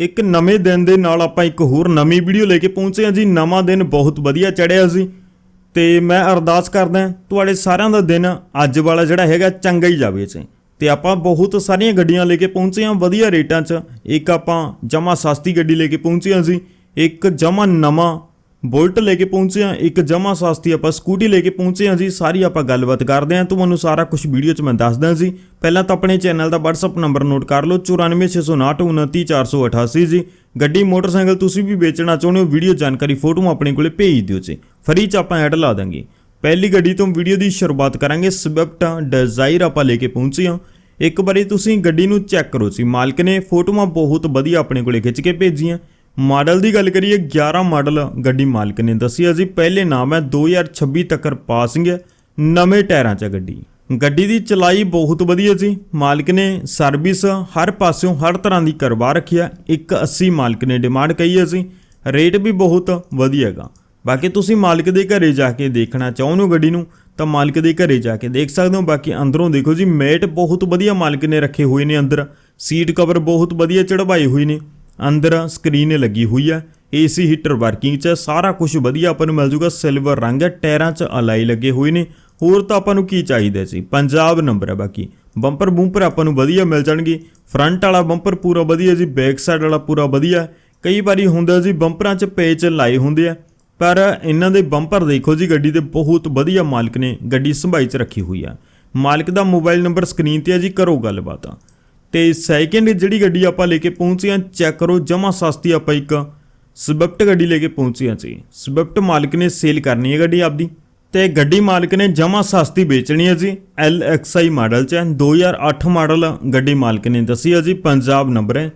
ਇੱਕ ਨਵੇਂ ਦਿਨ ਦੇ ਨਾਲ ਆਪਾਂ ਇੱਕ ਹੋਰ ਨਵੀਂ ਵੀਡੀਓ ਲੈ ਕੇ ਪਹੁੰਚੇ ਹਾਂ ਜੀ। ਨਵਾਂ ਦਿਨ ਬਹੁਤ ਵਧੀਆ ਚੜਿਆ ਸੀ। ਤੇ ਮੈਂ ਅਰਦਾਸ ਕਰਦਾ ਤੁਹਾਡੇ ਸਾਰਿਆਂ ਦਾ ਦਿਨ ਅੱਜ ਵਾਲਾ ਜਿਹੜਾ ਹੈਗਾ ਚੰਗਾ ਹੀ ਜਾਵੇ 'ਚ ਤੇ ਆਪਾਂ ਬਹੁਤ ਸਾਰੀਆਂ ਗੱਡੀਆਂ ਲੈ ਕੇ ਪਹੁੰਚੇ ਹਾਂ ਵਧੀਆ ਰੇਟਾਂ 'ਚ। ਇੱਕ ਆਪਾਂ ਜਮਾ ਸਸਤੀ ਗੱਡੀ ਲੈ ਕੇ ਪਹੁੰਚੇ ਹਾਂ ਜੀ। ਇੱਕ ਜਮਾ ਨਵਾਂ ਬੁਲਟ ਲੈ ਕੇ ਪਹੁੰਚੇ ਹਾਂ, ਇੱਕ ਜਮਾ ਸਸਤੀ ਆਪਾਂ ਸਕੂਟੀ ਲੈ ਕੇ ਪਹੁੰਚੇ ਹਾਂ ਜੀ, ਸਾਰੀ ਆਪਾਂ ਗੱਲਬਾਤ ਕਰਦੇ ਹਾਂ, ਤੁਹਾਨੂੰ ਸਾਰਾ ਕੁਝ ਵੀਡੀਓ 'ਚ ਮੈਂ ਦੱਸਦਾ ਜੀ। ਪਹਿਲਾਂ ਤਾਂ ਆਪਣੇ ਚੈਨਲ ਦਾ WhatsApp ਨੰਬਰ ਨੋਟ ਕਰ ਲਓ 9469299488 ਜੀ। ਗੱਡੀ, ਮੋਟਰਸਾਈਕਲ ਤੁਸੀਂ ਵੀ ਵੇਚਣਾ ਚਾਹੁੰਦੇ ਹੋ ਵੀਡੀਓ ਜਾਣਕਾਰੀ ਫੋਟੋ ਆਪਣੇ ਕੋਲੇ ਭੇਜ ਦਿਓ ਜੀ। ਫਰੀ 'ਚ ਆਪਾਂ ਐਡ ਲਾ ਦਾਂਗੇ। ਪਹਿਲੀ ਗੱਡੀ ਤੋਂ ਵੀਡੀਓ ਦੀ ਸ਼ੁਰੂਆਤ ਕਰਾਂਗੇ ਸਵਿਫਟ ਡਿਜ਼ਾਇਰ ਆਪਾਂ ਲੈ ਕੇ ਪਹੁੰਚੇ ਹਾਂ। ਇੱਕ ਵਾਰੀ ਤੁਸੀਂ ਗੱਡੀ ਨੂੰ ਚੈੱਕ ਕਰੋ ਜੀ, ਮਾਲਕ ਨੇ ਫੋਟੋਆਂ ਬਹੁਤ ਵਧੀਆ ਆਪਣੇ ਕੋਲੇ ਖਿੱਚ ਕੇ ਭੇਜੀਆਂ। ਮਾਡਲ ਦੀ ਗੱਲ ਕਰੀਏ 11 ਮਾਡਲ ਗੱਡੀ ਮਾਲਕ ਨੇ ਦੱਸਿਆ ਆ ਜੀ ਪਹਿਲੇ ਨਾਮ ਹੈ 2026 ਤੱਕ ਪਾਸਿੰਗ ਨਵੇਂ ਟਾਇਰਾਂ 'ਚ ਹੈ ਗੱਡੀ। ਗੱਡੀ ਦੀ ਚਲਾਈ ਬਹੁਤ ਵਧੀਆ ਸੀ। ਮਾਲਕ ਨੇ ਸਰਵਿਸ ਹਰ ਪਾਸਿਓਂ ਹਰ ਤਰ੍ਹਾਂ ਦੀ ਕਰਵਾ ਰੱਖੀ ਹੈ 180 ਮਾਲਕ ਨੇ ਡਿਮਾਂਡ ਕਹੀ ਹੈ ਜੀ ਰੇਟ ਵੀ ਬਹੁਤ ਵਧੀਆ ਹੈਗਾ। ਬਾਕੀ ਤੁਸੀਂ ਮਾਲਕ ਦੇ ਘਰੇ ਜਾ ਕੇ ਦੇਖਣਾ ਚਾਹੁੰਦੇ ਹੋ ਗੱਡੀ ਨੂੰ, ਤਾਂ ਮਾਲਕ ਦੇ ਘਰੇ ਜਾ ਕੇ ਦੇਖ ਸਕਦੇ ਹੋ। ਬਾਕੀ ਅੰਦਰੋਂ ਦੇਖੋ ਜੀ, ਮੈਟ ਬਹੁਤ ਵਧੀਆ ਮਾਲਕ ਨੇ ਰੱਖੇ ਹੋਏ ਨੇ ਅੰਦਰ। ਸੀਟ ਕਵਰ ਬਹੁਤ ਵਧੀਆ ਚੜਵਾਏ ਹੋਏ ਨੇ। ਅੰਦਰ ਸਕਰੀਨ ਲੱਗੀ ਹੋਈ ਹੈ ਏਸੀ ਹੀਟਰ ਵਰਕਿੰਗ 'ਚ ਹੈ, ਸਾਰਾ ਕੁਝ ਵਧੀਆ ਆਪਾਂ ਨੂੰ ਮਿਲ ਜੂਗਾ। ਸਿਲਵਰ ਰੰਗ ਹੈ ਟਾਇਰਾਂ 'ਚ ਅਲਾਈ ਲੱਗੇ ਹੋਏ ਨੇ। ਹੋਰ ਤਾਂ ਆਪਾਂ ਨੂੰ ਕੀ ਚਾਹੀਦਾ ਸੀ ਪੰਜਾਬ ਨੰਬਰ ਹੈ ਬਾਕੀ। ਬੰਪਰ ਬੂੰਪਰ ਆਪਾਂ ਨੂੰ ਵਧੀਆ ਮਿਲ ਜਾਣਗੇ। ਫਰੰਟ ਵਾਲਾ ਬੰਪਰ ਪੂਰਾ ਵਧੀਆ ਜੀ। ਬੈਕ ਸਾਈਡ ਵਾਲਾ ਪੂਰਾ ਵਧੀਆ। ਕਈ ਵਾਰੀ ਹੁੰਦਾ ਜੀ ਬੰਪਰਾਂ 'ਚ ਪੇਚ ਲਾਏ ਹੁੰਦੇ ਆ। ਪਰ ਇਹਨਾਂ ਦੇ ਬੰਪਰ ਦੇਖੋ ਜੀ ਗੱਡੀ ਦੇ ਬਹੁਤ ਵਧੀਆ ਮਾਲਕ ਨੇ। ਗੱਡੀ ਸੰਭਾਈ 'ਚ ਰੱਖੀ ਹੋਈ ਆ। ਮਾਲਕ ਦਾ ਮੋਬਾਈਲ ਨੰਬਰ ਸਕਰੀਨ ਤੇ ਹੈ ਜੀ। ਕਰੋ ਗੱਲਬਾਤ ਤੇ ਸੈਕਿੰਡ ਜਿਹੜੀ ਗੱਡੀ ਆਪਾਂ ਲੈ ਕੇ ਪਹੁੰਚੇ ਹਾਂ ਚੈੱਕ ਕਰੋ ਜਮਾ ਸਸਤੀ ਆਪਾਂ ਇੱਕ ਸਵਿਫਟ ਗੱਡੀ ਲੈ ਕੇ ਪਹੁੰਚੇ ਹਾਂ ਜੀ ਸਵਿਫਟ ਮਾਲਕ ਨੇ ਸੇਲ ਕਰਨੀ ਹੈ ਗੱਡੀ ਆਪਦੀ। ਤੇ ਗੱਡੀ ਮਾਲਕ ਨੇ ਜਮਾ ਸਸਤੀ ਵੇਚਣੀ ਹੈ ਜੀ LXI ਮਾਡਲ ਚ ਹੈ। 2008 ਮਾਡਲ ਗੱਡੀ ਮਾਲਕ ਨੇ ਦੱਸੀ ਹੈ ਜੀ, ਪੰਜਾਬ ਨੰਬਰ ਹੈ।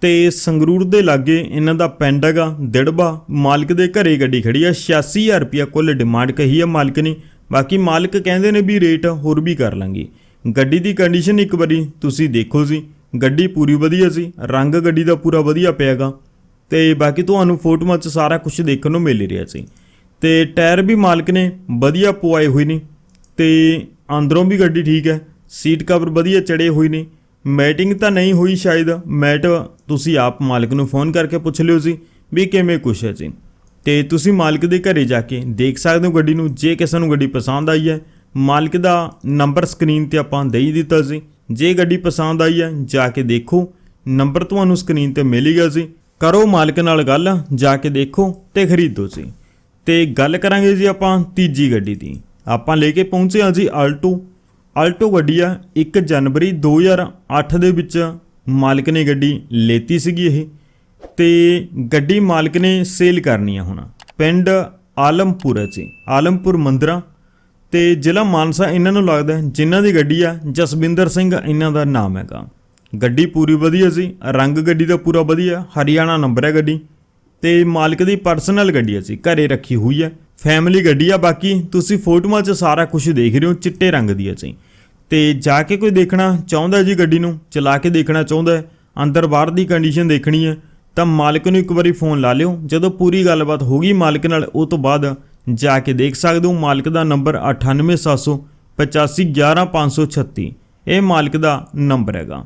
ਤੇ ਸੰਗਰੂਰ ਦੇ ਲਾਗੇ ਇਹਨਾਂ ਦਾ ਪਿੰਡ ਹੈਗਾ, ਦਿੜਬਾ। ਮਾਲਕ ਦੇ ਘਰੇ ਗੱਡੀ ਖੜੀ ਹੈ 86000 ਰੁਪਿਆ ਕੁੱਲ ਡਿਮਾਂਡ ਕਹੀ ਆ ਮਾਲਕ ਨੇ। ਬਾਕੀ ਮਾਲਕ ਕਹਿੰਦੇ ਨੇ ਵੀ ਰੇਟ ਹੋਰ ਵੀ ਕਰ ਲਾਂਗੇ। ਗੱਡੀ ਦੀ ਕੰਡੀਸ਼ਨ ਇੱਕ ਵਾਰੀ ਤੁਸੀਂ ਦੇਖੋ ਜੀ। ਗੱਡੀ ਪੂਰੀ ਵਧੀਆ ਸੀ ਰੰਗ ਗੱਡੀ ਦਾ ਪੂਰਾ ਵਧੀਆ ਪਿਆਗਾ। ਤੇ ਬਾਕੀ ਤੁਹਾਨੂੰ ਫੋਟੋਆਂ 'ਚ ਸਾਰਾ ਕੁਝ ਦੇਖਣ ਨੂੰ ਮਿਲ ਹੀ ਰਿਹਾ ਸੀ ਤੇ ਟਾਇਰ ਵੀ ਮਾਲਕ ਨੇ ਵਧੀਆ ਪਵਾਏ ਹੋਏ ਨੇ। ਤੇ ਅੰਦਰੋਂ ਵੀ ਗੱਡੀ ਠੀਕ ਹੈ, ਸੀਟ ਕਵਰ ਵਧੀਆ ਚੜੇ ਹੋਏ ਨੇ। ਮੈਟਿੰਗ ਤਾਂ ਨਹੀਂ ਹੋਈ ਸ਼ਾਇਦ, ਮੈਟ ਤੁਸੀਂ ਆਪ ਮਾਲਕ ਨੂੰ ਫੋਨ ਕਰਕੇ ਪੁੱਛ ਲਿਓ ਜੀ, ਵੀ ਕਿਵੇਂ ਕੁਛ ਹੈ ਜੀ। ਤੇ ਤੁਸੀਂ ਮਾਲਕ ਦੇ ਘਰੇ ਜਾ ਕੇ ਦੇਖ ਸਕਦੇ ਹੋ ਗੱਡੀ ਨੂੰ, ਜੇ ਕਿਸੇ ਨੂੰ ਗੱਡੀ ਪਸੰਦ ਆਈ ਹੈ ਮਾਲਕ ਦਾ ਨੰਬਰ ਸਕਰੀਨ ਤੇ ਆਪਾਂ ਦੇ ਹੀ ਦਿੱਤਾ ਸੀ। ਜੇ ਗੱਡੀ ਪਸੰਦ ਆਈ ਹੈ, ਜਾ ਕੇ ਦੇਖੋ। ਨੰਬਰ ਤੁਹਾਨੂੰ ਸਕਰੀਨ ਤੇ ਮਿਲ ਹੀ ਗਿਆ ਸੀ। ਕਰੋ ਮਾਲਕ ਨਾਲ ਗੱਲ, ਜਾ ਕੇ ਦੇਖੋ ਤੇ ਖਰੀਦੋ ਜੀ ਤੇ ਗੱਲ ਕਰਾਂਗੇ ਜੀ ਆਪਾਂ ਤੀਜੀ ਗੱਡੀ ਦੀ। ਆਪਾਂ ਲੈ ਕੇ ਪਹੁੰਚੇ ਹਾਂ ਜੀ ਆਲਟੋ। ਆਲਟੋ ਗੱਡੀ ਆ 1 ਜਨਵਰੀ 2008 ਦੇ ਵਿੱਚ ਮਾਲਕ ਨੇ ਗੱਡੀ ਲੇਤੀ ਸੀਗੀ ਇਹ। ਤੇ ਗੱਡੀ ਮਾਲਕ ਨੇ ਸੇਲ ਕਰਨੀ ਆ ਹੁਣ। ਪਿੰਡ ਆਲਮਪੁਰ ਜੀ। ਆਲਮਪੁਰ ਮੰਦਰਾ ਤੇ ਜ਼ਿਲ੍ਹਾ ਮਾਨਸਾ ਇਹਨਾਂ ਨੂੰ ਲੱਗਦਾ ਹੈ, ਜਿਨ੍ਹਾਂ ਦੀ ਗੱਡੀ ਆ ਜਸਵਿੰਦਰ ਸਿੰਘ ਇਹਨਾਂ ਦਾ ਨਾਮ ਹੈਗਾ। ਗੱਡੀ ਪੂਰੀ ਵਧੀਆ ਸੀ ਰੰਗ ਗੱਡੀ ਦਾ ਪੂਰਾ ਵਧੀਆ ਹਰਿਆਣਾ ਨੰਬਰ ਹੈ ਗੱਡੀ। ਤੇ ਮਾਲਕ ਦੀ ਪਰਸਨਲ ਗੱਡੀ ਹੈ ਜੀ ਘਰੇ ਰੱਖੀ ਹੋਈ ਹੈ ਫੈਮਿਲੀ ਗੱਡੀ ਆ ਬਾਕੀ ਤੁਸੀਂ ਫੋਟੋਆਂ 'ਚ ਸਾਰਾ ਕੁਝ ਦੇਖ ਰਹੇ ਹੋ ਚਿੱਟੇ ਰੰਗ ਦੀ ਹੈ ਜੀ ਤੇ ਜਾ ਕੇ ਕੋਈ ਦੇਖਣਾ ਚਾਹੁੰਦਾ ਜੀ ਗੱਡੀ ਨੂੰ ਚਲਾ ਕੇ ਦੇਖਣਾ ਚਾਹੁੰਦਾ ਅੰਦਰ ਬਾਹਰ ਦੀ ਕੰਡੀਸ਼ਨ ਦੇਖਣੀ ਹੈ ਤਾਂ ਮਾਲਕ ਨੂੰ ਇੱਕ ਵਾਰੀ ਫੋਨ ਲਾ ਲਿਓ। ਜਦੋਂ ਪੂਰੀ ਗੱਲਬਾਤ ਹੋ ਗਈ ਮਾਲਕ ਨਾਲ ਉਹ ਤੋਂ ਬਾਅਦ ਜਾ ਕੇ ਦੇਖ ਸਕਦੇ ਹੋ ਮਾਲਕ ਦਾ ਨੰਬਰ 9870 8511536 ਇਹ ਮਾਲਕ ਦਾ ਨੰਬਰ ਹੈਗਾ।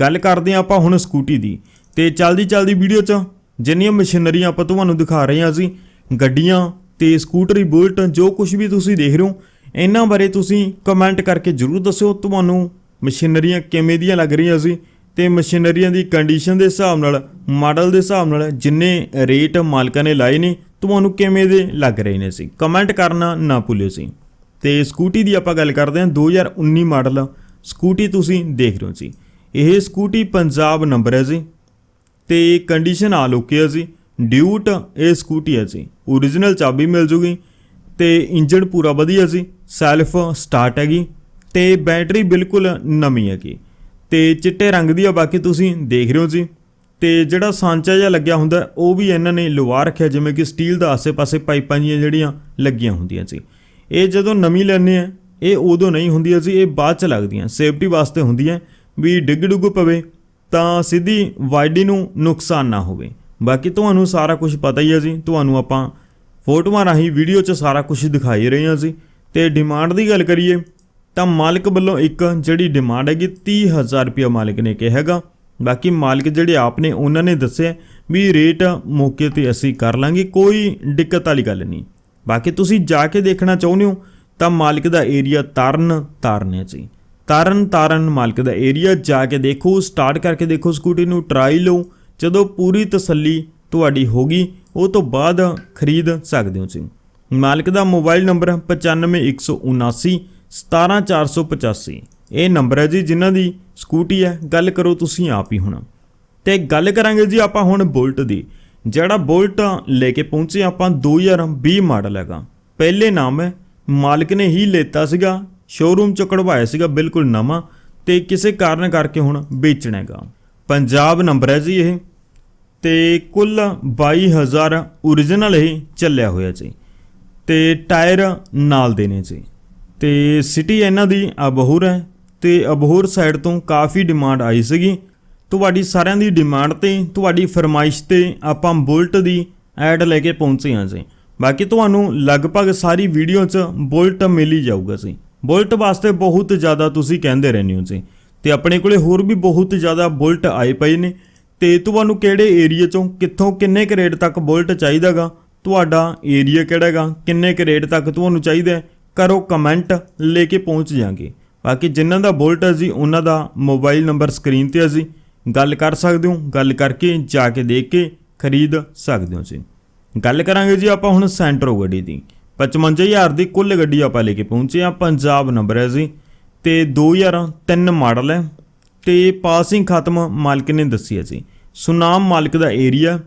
ਗੱਲ ਕਰਦੇ ਹਾਂ ਆਪਾਂ ਹੁਣ ਸਕੂਟੀ ਦੀ। ਤੇ ਚਲਦੀ ਚਲਦੀ ਵੀਡੀਓ 'ਚ ਜਿੰਨੀਆਂ ਮਸ਼ੀਨਰੀਆਂ ਆਪਾਂ ਤੁਹਾਨੂੰ ਦਿਖਾ ਰਹੇ ਹਾਂ ਅਸੀਂ, ਗੱਡੀਆਂ ਤੇ ਸਕੂਟਰੀ, ਬੁਲਟ, ਜੋ ਕੁਝ ਵੀ ਤੁਸੀਂ ਦੇਖ ਰਹੇ ਹੋ, ਇਹਨਾਂ ਬਾਰੇ ਤੁਸੀਂ ਕਮੈਂਟ ਕਰਕੇ ਜਰੂਰ ਦੱਸਿਓ। ਤੁਹਾਨੂੰ ਮਸ਼ੀਨਰੀਆਂ ਕਿਵੇਂ ਦੀਆਂ ਲੱਗ ਰਹੀਆਂ ਸੀ ਤੇ ਮਸ਼ੀਨਰੀਆਂ ਦੀ ਕੰਡੀਸ਼ਨ ਦੇ ਹਿਸਾਬ ਨਾਲ ਮਾਡਲ ਦੇ ਹਿਸਾਬ ਨਾਲ ਜਿੰਨੇ ਰੇਟ ਮਾਲਕਾਂ ਨੇ ਲਾਏ ਨੇ, ਤੁਹਾਨੂੰ ਕਿਵੇਂ ਦੇ ਲੱਗ ਰਹੇ ਨੇ ਸੀ? ਕਮੈਂਟ ਕਰਨਾ ਨਾ ਭੁੱਲਿਓ ਸੀ। ਤੇ ਸਕੂਟੀ ਦੀ ਆਪਾਂ ਗੱਲ ਕਰਦੇ ਹਾਂ 2019 ਮਾਡਲ ਸਕੂਟੀ ਤੁਸੀਂ ਦੇਖ ਰਹੇ ਹੋ ਜੀ। ਇਹ ਸਕੂਟੀ ਪੰਜਾਬ ਨੰਬਰ ਹੈ ਜੀ। ਤੇ ਕੰਡੀਸ਼ਨ ਆ ਲੁਕੀ ਹੈ ਜੀ। ਡਿਊਟ ਇਹ ਸਕੂਟੀ ਹੈ ਜੀ। Origignal ਚਾਬੀ ਮਿਲ ਜੂਗੀ। ਤੇ ਇੰਜਨ ਪੂਰਾ ਵਧੀਆ ਸੀ ਸੈਲਫ ਸਟਾਰਟ ਹੈਗੀ। ਤੇ ਬੈਟਰੀ ਬਿਲਕੁਲ ਨਵੀਂ ਹੈਗੀ। ਤੇ ਚਿੱਟੇ ਰੰਗ ਦੀ ਆ, ਬਾਕੀ ਤੁਸੀਂ ਦੇਖ ਰਹੇ ਹੋ ਜੀ। ਤੇ ਜਿਹੜਾ ਸਾਂਚਾ ਜਿਹਾ ਲੱਗਿਆ ਹੁੰਦਾ, ਉਹ ਵੀ ਇਹਨਾਂ ਨੇ ਲਵਾ ਰੱਖਿਆ, ਜਿਵੇਂ ਕਿ ਸਟੀਲ ਦਾ ਆਸੇ-ਪਾਸੇ ਪਾਈਪਾਂ ਜੀਆਂ ਜਿਹੜੀਆਂ ਲੱਗੀਆਂ ਹੁੰਦੀਆਂ ਸੀ। ਇਹ ਜਦੋਂ ਨਵੀਂ ਲੈਣੇ ਆ, ਇਹ ਉਦੋਂ ਨਹੀਂ ਹੁੰਦੀਆਂ ਸੀ, ਇਹ ਬਾਅਦ ਚ ਲੱਗਦੀਆਂ, ਸੇਫਟੀ ਵਾਸਤੇ ਹੁੰਦੀਆਂ। ਵੀ ਡਿੱਗ ਡੁੱਗ ਪਵੇ, ਤਾਂ ਸਿੱਧੀ ਵਾਈਡੀ ਨੂੰ ਨੁਕਸਾਨ ਨਾ ਹੋਵੇ। ਬਾਕੀ ਤੁਹਾਨੂੰ ਸਾਰਾ ਕੁਝ ਪਤਾ ਹੀ ਹੈ ਜੀ, ਤੁਹਾਨੂੰ ਆਪਾਂ ਫੋਟੋਆਂ ਰਾਹੀਂ, ਵੀਡੀਓ 'ਚ ਸਾਰਾ ਕੁਝ ਦਿਖਾਈ ਰਹੇ ਹਾਂ ਜੀ। ਤੇ ਡਿਮਾਂਡ ਦੀ ਗੱਲ ਕਰੀਏ ਤਾਂ ਮਾਲਕ ਵੱਲੋਂ ਇੱਕ ਜਿਹੜੀ ਡਿਮਾਂਡ ਹੈਗੀ 30000 ਰੁਪਏ ਮਾਲਕ ਨੇ ਕਿਹਾ ਹੈਗਾ। ਬਾਕੀ ਮਾਲਕ ਜਿਹੜੇ ਆਪ ਨੇ, ਉਹਨਾਂ ਨੇ ਦੱਸਿਆ ਵੀ ਰੇਟ ਮੌਕੇ ਤੇ ਅਸੀਂ ਕਰ ਲਾਂਗੇ, ਕੋਈ ਦਿੱਕਤ ਵਾਲੀ ਗੱਲ ਨਹੀਂ। ਬਾਕੀ ਤੁਸੀਂ ਜਾ ਕੇ ਦੇਖਣਾ ਚਾਹੁੰਦੇ ਹੋ ਤਾਂ ਮਾਲਕ ਦਾ ਏਰੀਆ ਤਰਨ ਤਾਰਨ ਹੈ ਜੀ। ਤਰਨ ਤਾਰਨ ਮਾਲਕ ਦਾ ਏਰੀਆ ਜਾ ਕੇ ਦੇਖੋ ਸਟਾਰਟ ਕਰਕੇ ਦੇਖੋ ਸਕੂਟੀ ਨੂੰ ਟਰਾਈ ਲਓ। ਜਦੋਂ ਪੂਰੀ ਤਸੱਲੀ ਤੁਹਾਡੀ ਹੋਗੀ ਉਹ ਤੋਂ ਬਾਅਦ ਖਰੀਦ ਸਕਦੇ ਹੋ ਜੀ। ਮਾਲਕ ਦਾ ਮੋਬਾਈਲ ਨੰਬਰ 95179 17485 ਇਹ ਨੰਬਰ ਹੈ ਜੀ, ਜਿਨ੍ਹਾਂ ਦੀ ਸਕੂਟੀ ਹੈ। ਗੱਲ ਕਰੋ ਤੁਸੀਂ ਆਪ ਹੀ ਹੁਣ। ਤੇ ਗੱਲ ਕਰਾਂਗੇ ਜੀ ਆਪਾਂ ਹੁਣ ਬੁਲਟ ਦੀ। ਜਿਹੜਾ ਬੁਲਟ ਲੈ ਕੇ ਪਹੁੰਚੇ ਆਪਾਂ 2020 ਮਾਡਲ ਹੈਗਾ। ਪਹਿਲੇ ਨਾਮ ਹੈ, ਮਾਲਕ ਨੇ ਹੀ ਲੇਤਾ ਸੀਗਾ। ਸ਼ੋਰੂਮ ਚੋਂ ਕਢਵਾਇਆ ਸੀਗਾ, ਬਿਲਕੁਲ ਨਵਾਂ। ਤੇ ਕਿਸੇ ਕਾਰਨ ਕਰਕੇ ਹੁਣ ਵੇਚਣਾ ਹੈਗਾ। ਪੰਜਾਬ ਨੰਬਰ ਹੈ ਜੀ ਇਹ। ਤੇ ਕੁੱਲ 22000 origignal ਇਹ ਚੱਲਿਆ ਹੋਇਆ ਜੀ। ਤੇ ਟਾਇਰ ਨਾਲ ਦੇਣੇ ਜੀ। ਤੇ ਸਿਟੀ ਇਹਨਾਂ ਦੀ ਅਬਹੂਰ ਹੈ ਤੇ ਅਬਹੂਰ ਸਾਈਡ ਤੋਂ ਕਾਫੀ ਡਿਮਾਂਡ ਆਈ ਸੀਗੀ। ਤੁਹਾਡੀ ਸਾਰਿਆਂ ਦੀ ਡਿਮਾਂਡ ਤੇ, ਤੁਹਾਡੀ ਫਰਮਾਇਸ਼ ਤੇ ਆਪਾਂ ਬੁਲਟ ਦੀ ਐਡ ਲੈ ਕੇ ਪਹੁੰਚੇ ਹਾਂ ਜੀ। ਬਾਕੀ ਤੁਹਾਨੂੰ ਲਗਭਗ ਸਾਰੀ ਵੀਡੀਓ 'ਚ ਬੁਲਟ ਮਿਲ ਹੀ ਜਾਊਗਾ ਜੀ। ਬੁਲਟ ਵਾਸਤੇ ਬਹੁਤ ਜ਼ਿਆਦਾ ਤੁਸੀਂ ਕਹਿੰਦੇ ਰਹਿੰਦੇ ਹੋ ਜੀ। ਤੇ ਆਪਣੇ ਕੋਲੇ ਹੋਰ ਵੀ ਬਹੁਤ ਜ਼ਿਆਦਾ ਬੁਲਟ ਆਏ ਪਏ ਨੇ। ਤੇ ਤੁਹਾਨੂੰ ਕਿਹੜੇ ਏਰੀਆ 'ਚੋਂ ਕਿੱਥੋਂ ਕਿੰਨੇ ਕੁ ਰੇਟ ਤੱਕ ਬੁਲਟ ਚਾਹੀਦਾਗਾ ਤੁਹਾਡਾ ਏਰੀਆ ਕਿਹੜਾ ਹੈਗਾ ਕਿੰਨੇ ਕੁ ਰੇਟ ਤੱਕ ਤੁਹਾਨੂੰ ਚਾਹੀਦਾ ਕਰੋ ਕਮੈਂਟ ਲੈ ਕੇ ਪਹੁੰਚ ਜਾਾਂਗੇ। ਬਾਕੀ ਜਿਨ੍ਹਾਂ ਦਾ ਬੁਲਟ ਹੈ ਜੀ, ਉਹਨਾਂ ਦਾ ਮੋਬਾਈਲ ਨੰਬਰ ਸਕਰੀਨ ਤੇ ਹੈ ਜੀ। ਗੱਲ ਕਰ ਸਕਦੇ ਹੋ, ਗੱਲ ਕਰਕੇ ਜਾ ਕੇ ਦੇਖ ਕੇ ਖਰੀਦ ਸਕਦੇ ਹੋ ਜੀ। ਗੱਲ ਕਰਾਂਗੇ ਜੀ ਆਪਾਂ ਹੁਣ ਸੈਂਟਰੋ ਗੱਡੀ ਦੀ। 55000 ਦੀ ਕੁੱਲ ਗੱਡੀ ਆਪਾਂ ਲੈ ਕੇ ਪਹੁੰਚੇ ਆ ਪੰਜਾਬ ਨੰਬਰ ਹੈ ਜੀ। ਤੇ 2003 ਮਾਡਲ ਹੈ। ਤੇ ਪਾਸਿੰਗ ਖਤਮ ਮਾਲਕ ਨੇ ਦੱਸੀ ਹੈ ਜੀ। ਸੁਨਾਮ ਮਾਲਕ ਦਾ ਏਰੀਆ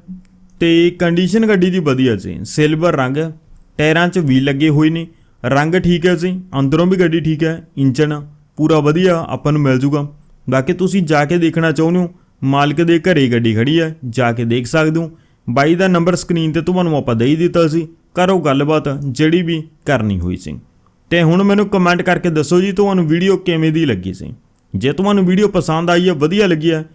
ਤੇ ਕੰਡੀਸ਼ਨ ਗੱਡੀ ਦੀ ਵਧੀਆ ਜੀ। ਸਿਲਵਰ ਰੰਗ ਹੈ। ਟਾਇਰਾਂ 'ਚ ਵੀ ਲੱਗੇ ਹੋਏ ਨੇ। ਰੰਗ ਠੀਕ ਹੈ ਜੀ, ਅੰਦਰੋਂ ਵੀ ਗੱਡੀ ਠੀਕ ਹੈ ਇੰਜਨ ਪੂਰਾ ਵਧੀਆ, ਆਪਾਂ ਨੂੰ ਮਿਲ ਜੂਗਾ। ਬਾਕੀ ਤੁਸੀਂ ਜਾ ਕੇ ਦੇਖਣਾ ਚਾਹੁੰਦੇ ਹੋ, ਮਾਲਕ ਦੇ ਘਰੇ ਗੱਡੀ ਖੜੀ ਹੈ, ਜਾ ਕੇ ਦੇਖ ਸਕਦੇ ਹੋ। ਬਾਈ ਦਾ ਨੰਬਰ ਸਕਰੀਨ ਤੇ ਤੁਹਾਨੂੰ ਆਪਾਂ ਦੇ ਹੀ ਦਿੱਤਾ ਸੀ, ਕਰੋ ਗੱਲਬਾਤ, ਜਿਹੜੀ ਵੀ ਕਰਨੀ ਹੋਈ ਸੀ। ਤੇ ਹੁਣ ਮੈਨੂੰ ਕਮੈਂਟ ਕਰਕੇ ਦੱਸੋ ਜੀ, ਤੁਹਾਨੂੰ ਵੀਡੀਓ ਕਿਵੇਂ ਦੀ ਲੱਗੀ ਸੀ? ਜੇ ਤੁਹਾਨੂੰ ਵੀਡੀਓ ਪਸੰਦ ਆਈ ਹੈ, ਵਧੀਆ ਲੱਗੀ ਹੈ,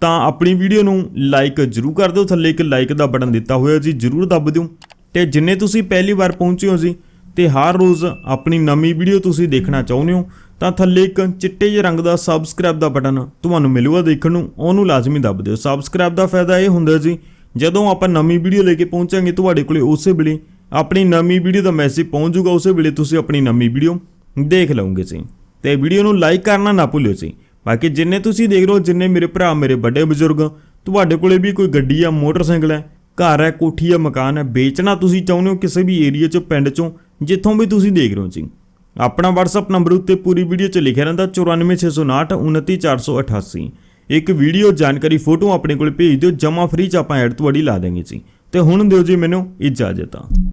ਤਾਂ ਆਪਣੀ ਵੀਡੀਓ ਨੂੰ ਲਾਈਕ ਜਰੂਰ ਕਰ ਦਿਓ। ਥੱਲੇ ਇੱਕ ਲਾਈਕ ਦਾ ਬਟਨ ਦਿੱਤਾ ਹੋਇਆ ਜੀ, ਜਰੂਰ ਦੱਬ ਦਿਓ। ਤੇ ਜਿੰਨੇ ਤੁਸੀਂ ਪਹਿਲੀ ਵਾਰ ਪਹੁੰਚੇ ਹੋ ਜੀ ਤੇ ਹਰ ਰੋਜ਼ ਆਪਣੀ ਨਵੀਂ ਵੀਡੀਓ ਤੁਸੀਂ ਦੇਖਣਾ ਚਾਹੁੰਦੇ ਹੋ, ਤਾਂ ਥੱਲੇ ਇੱਕ ਚਿੱਟੇ ਜਿਹੇ ਰੰਗ ਦਾ ਸਬਸਕ੍ਰਾਈਬ ਦਾ ਬਟਨ ਤੁਹਾਨੂੰ ਮਿਲੂਗਾ ਦੇਖਣ ਨੂੰ, ਉਹਨੂੰ ਲਾਜ਼ਮੀ ਦੱਬ ਦਿਓ। ਸਬਸਕ੍ਰਾਈਬ ਦਾ ਫਾਇਦਾ ਇਹ ਹੁੰਦਾ ਜੀ, ਜਦੋਂ ਆਪਾਂ ਨਵੀਂ ਵੀਡੀਓ ਲੈ ਕੇ ਪਹੁੰਚਾਂਗੇ ਤੁਹਾਡੇ ਕੋਲੇ ਉਸੇ ਵੇਲੇ ਆਪਣੀ ਨਵੀਂ ਵੀਡੀਓ ਦਾ ਮੈਸੇਜ ਪਹੁੰਚ ਜਾਊਗਾ, ਉਸੇ ਵੇਲੇ ਤੁਸੀਂ ਆਪਣੀ ਨਵੀਂ ਵੀਡੀਓ ਦੇਖ ਲਓਗੇ ਜੀ। ਤੇ ਵੀਡੀਓ ਨੂੰ ਲਾਈਕ ਕਰਨਾ ਨਾ ਭੁੱਲਿਓ ਜੀ। ਬਾਕੀ ਜਿੰਨੇ ਤੁਸੀਂ ਦੇਖ ਰਹੇ ਹੋ, ਜਿੰਨੇ ਮੇਰੇ ਭਰਾ, ਮੇਰੇ ਵੱਡੇ ਬਜ਼ੁਰਗ, ਤੁਹਾਡੇ ਕੋਲੇ ਵੀ ਕੋਈ ਗੱਡੀ ਆ ਮੋਟਰਸਾਈਕਲ ਹੈ, ਘਰ ਹੈ, ਕੋਠੀ ਹੈ ਮਕਾਨ ਹੈ, ਵੇਚਣਾ ਤੁਸੀਂ ਚਾਹੁੰਦੇ ਹੋ ਕਿਸੇ ਵੀ ਏਰੀਆ 'ਚੋਂ, ਪਿੰਡ 'ਚੋਂ ਜਿੱਥੋਂ ਵੀ ਤੁਸੀਂ ਦੇਖ ਰਹੇ ਹੋ ਜੀ। ਆਪਣਾ WhatsApp ਨੰਬਰ ਉੱਤੇ ਪੂਰੀ ਵੀਡੀਓ 'ਚ ਲਿਖਿਆ ਰਹਿੰਦਾ 94659 29488 ਇੱਕ ਵੀਡੀਓ ਜਾਣਕਾਰੀ ਫੋਟੋ ਆਪਣੇ ਕੋਲ ਭੇਜ ਦਿਓ ਜਮਾ ਫ੍ਰੀ 'ਚ ਆਪਾਂ ਐਡ ਤੁਹਾਡੀ ਲਾ ਦੇਵਾਂਗੇ ਜੀ। ਤੇ ਹੁਣ ਦਿਓ ਜੀ ਮੈਨੂੰ ਇਜਾਜ਼ਤ। ਆ